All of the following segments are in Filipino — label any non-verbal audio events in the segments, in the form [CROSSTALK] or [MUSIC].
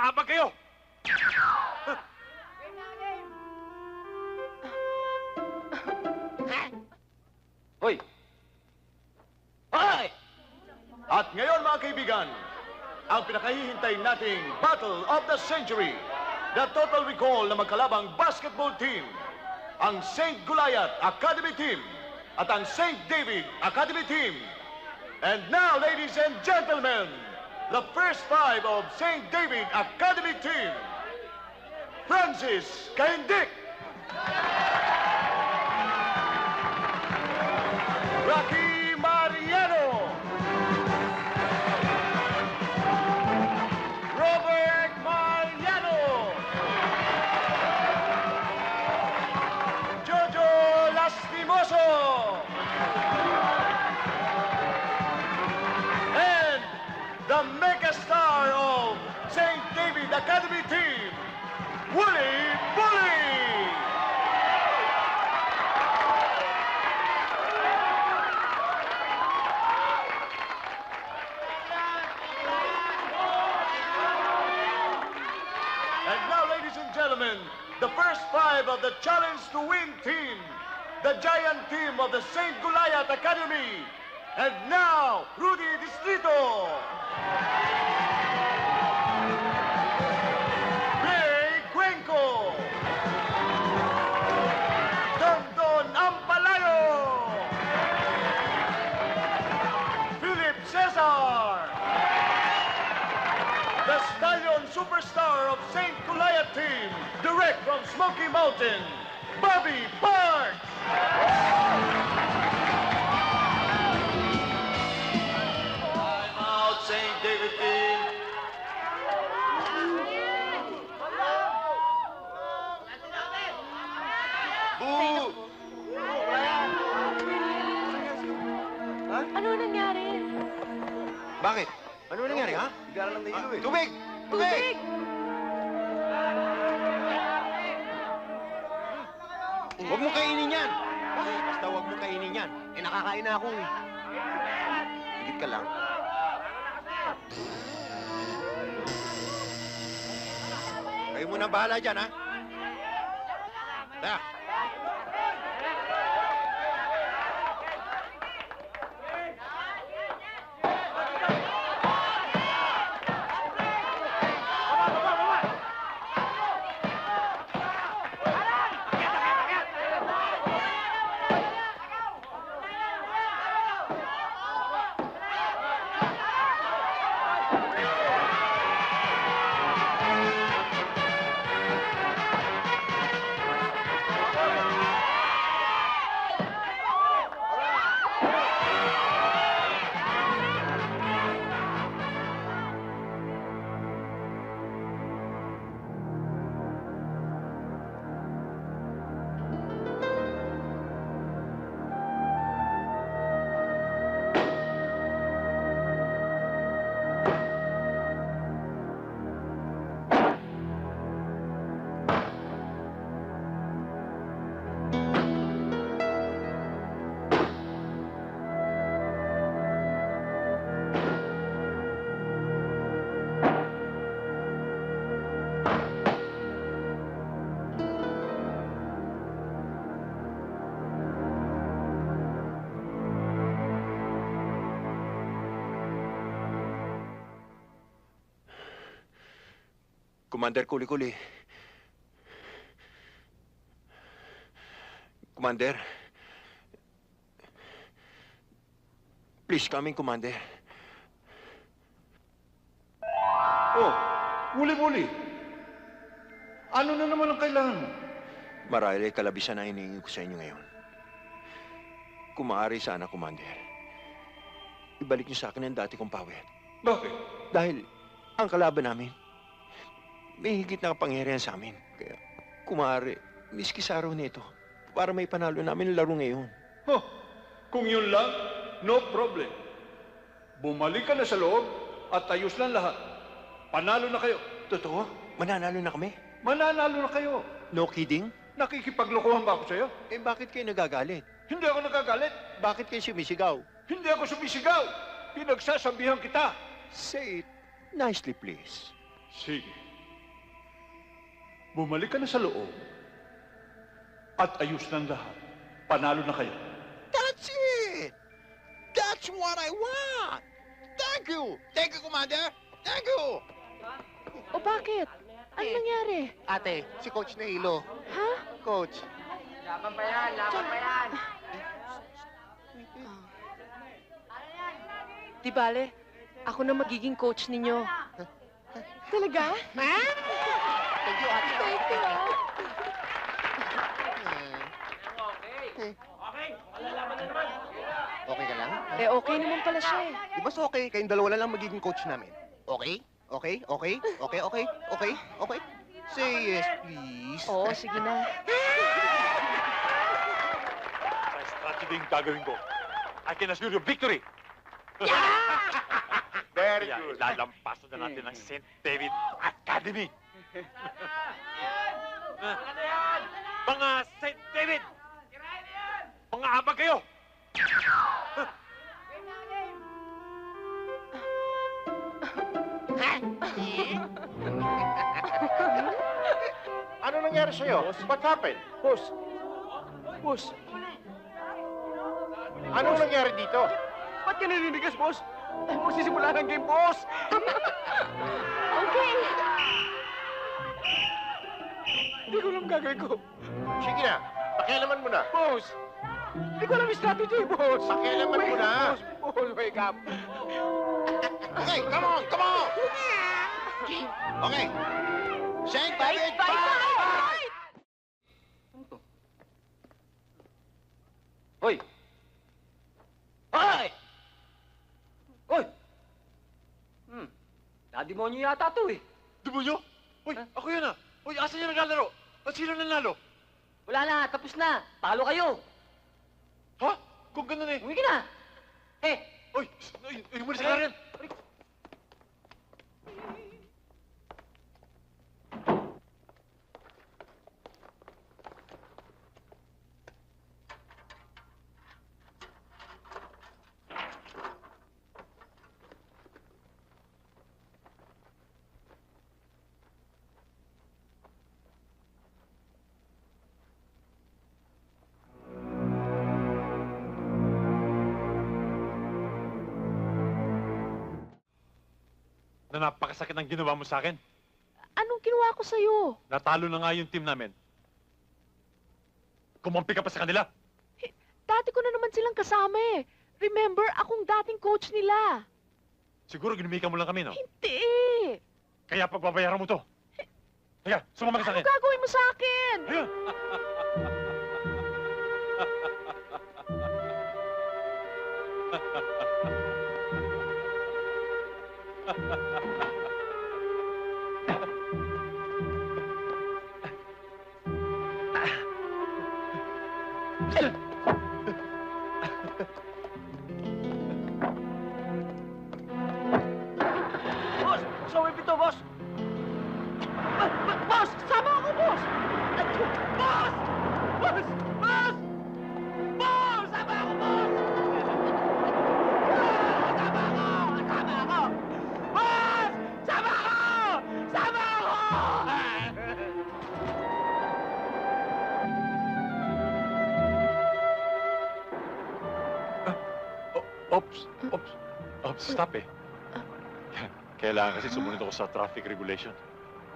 mahabag kayo! [LAUGHS] Hoy! Hoy! At ngayon mga kaibigan, ang pinakahihintay nating Battle of the Century, the total recall na magkalabang basketball team, ang St. Gulayat Academy Team at ang St. David Academy Team. And now, ladies and gentlemen, the first five of St. David Academy Team. Francis Kaindik. Rocky of the St. Goliath Academy. And now, Rudy Distrito. Ray Cuenco. Dondon Ampalayo. Philip Cesar. The Stallion Superstar of St. Kulaya Team, direct from Smoky Mountain, Bobby lang nahilo eh. Tubig! Tubig! Huwag mo kainin yan! Basta huwag mo kainin yan. Eh, nakakain na ako eh. Higit ka lang. Kayo muna bahala dyan, ha? Da. Commander Kuli-Kuli. Commander. Please, coming, Commander. Oh, muli-muli. Ano na naman ang kailangan mo? Marahil ay kalabisan na hinihingi ko sa inyo ngayon. Kung maaari sana, Commander. Ibalik niyo sa akin ang dati kong pawet. Bakit? Dahil ang kalaban namin, may higit na kapangyarihan sa amin. Kaya, kumari, miski sa araw nito, para may panalo namin ang laro ngayon. Huh, kung yun lang, no problem. Bumalik ka na sa loob at ayos lang lahat. Panalo na kayo. Totoo? Mananalo na kami? Mananalo na kayo. No kidding? Nakikipaglokohan ba ako sa'yo? Eh bakit kayo nagagalit? Hindi ako nagagalit. Bakit kayo sumisigaw? Hindi ako sumisigaw. Pinagsasabihan kita. Say it nicely, please. Sige. Bumalik ka na sa loob at ayos ng lahat. Panalo na kayo. That's it! That's what I want! Thank you! Thank you, Commander! Thank you! O bakit? Ano nangyari? Ate, si Coach Nahilo. Ha? Coach. Di bale, ako na magiging coach ninyo. Talaga? Thank you, ate. Thank you, ah. Okay ka lang? Eh, okay naman pala siya eh. Di ba so okay? Kayong dalawa na lang magiging coach namin. Okay? Okay? Okay? Okay? Okay? Okay? Okay? Say yes, please. Oo, sige na. Sa strategy yung gagawin ko, I can assure you victory! [LAUGHS] Very Kaya ilalampasan na natin ang St. David Academy! Mga St. David! Mga abag kayo! Ano nangyari sa'yo? What happened? Boss! Boss! Anong nangyari dito? Ba't ka naninigas, boss? Magsisimula ng game, boss! [LAUGHS] gagawin ko. Sige na, pakialaman mo na. Boss! Hindi ko alam yung strategy, boss! Pakialaman mo na. Boss, boss, wake up! Okay, come on, come on! Okay. St. David, fight! Hoy! Hoy! Hoy! Hmm. Nademonyo yata to eh. Demonyo? Uy, ako yun ah! Uy, asan yung naglalaro? At sino nanalo? Wala na, tapos na. Talo kayo. Ha? Kung ganun eh. Ka na. Eh, Uy, uy, uy, umalis ka na rin. Na napakasakit ang ginawa mo sa akin. Anong ginawa ko sa'yo? Natalo na nga yung team namin. Kumampi ka pa sa kanila. Dati ko na naman silang kasama eh. Remember, akong dating coach nila. Siguro ginumika mo lang kami, no? Hindi. Kaya pagbabayaran mo to. Kaya, sumama ka sa Ano akin. gagawin mo sa akin? Ito, [LAUGHS] boss? Ba- ba- boss! Sama ako, boss! Boss! Boss! Boss! Boss! Stop eh. Kailangan kasi sumunod ako sa traffic regulation.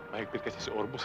Mahigpit kasi si Orbos.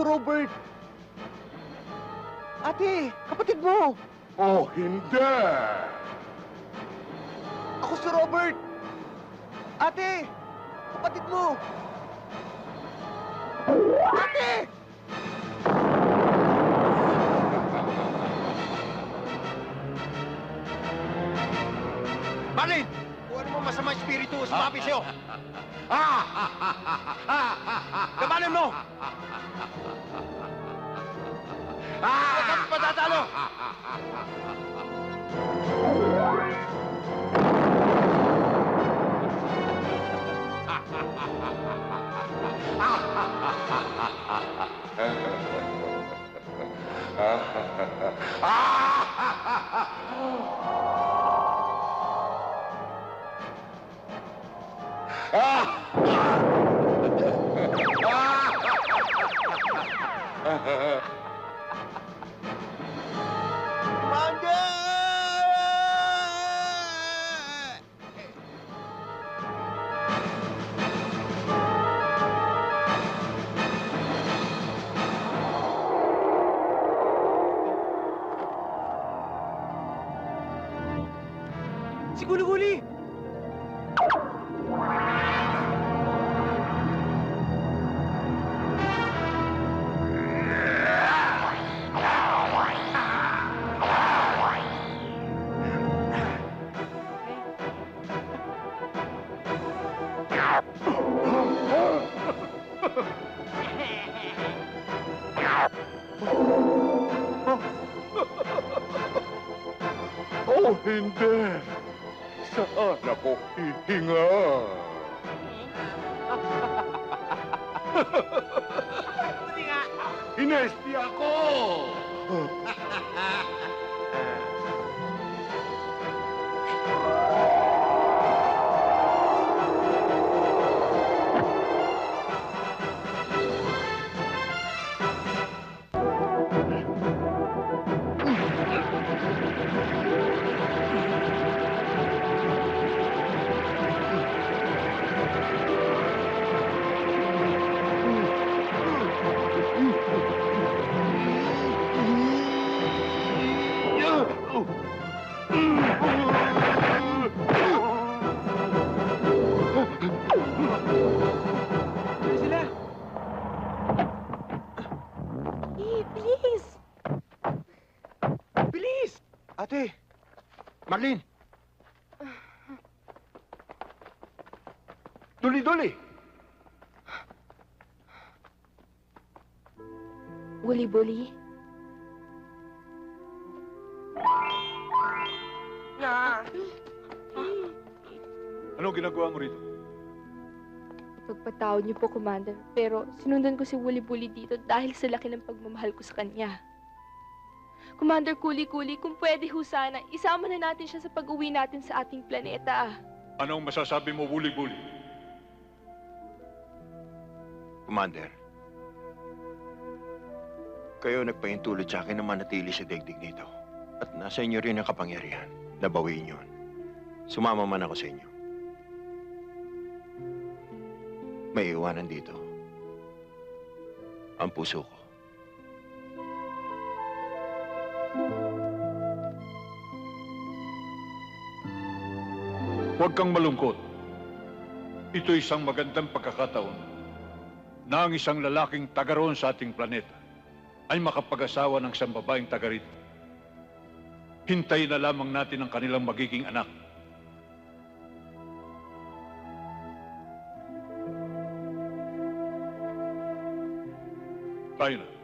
si Robert. Ate, kapatid mo. Oh, hindi! Ako si Robert. Ate, kapatid mo. Ate! Marlin! Kung ano mo masama espiritu, sumapit sa'yo! Labanan mo! Huwag kang patatalo! [LAUGHS] Si Guli-Guli! Oh, Saan ako hihinga? Inesti ako! Duli-duli! Buli-buli. Anong ginagawa mo rito? Pagpatawad niyo po, Commander. Pero sinundan ko si Wuli-Buli dito dahil sa laki ng pagmamahal ko sa kanya. Commander Kuli-Kuli, kung pwede ho sana, isama na natin siya sa pag-uwi natin sa ating planeta. Anong masasabi mo, buli-buli? Commander, kayo nagpahintulot sa akin na manatili sa daigdig nito. At nasa inyo rin ang kapangyarihan na bawiin yun. Sumama man ako sa inyo. May iwanan dito. Ang puso ko. Huwag kang malungkot. Ito isang magandang pagkakataon na ang isang lalaking taga roon sa ating planeta ay makapag-asawa ng isang babaeng taga rito. Hintayin na lamang natin ang kanilang magiging anak. Tayo na.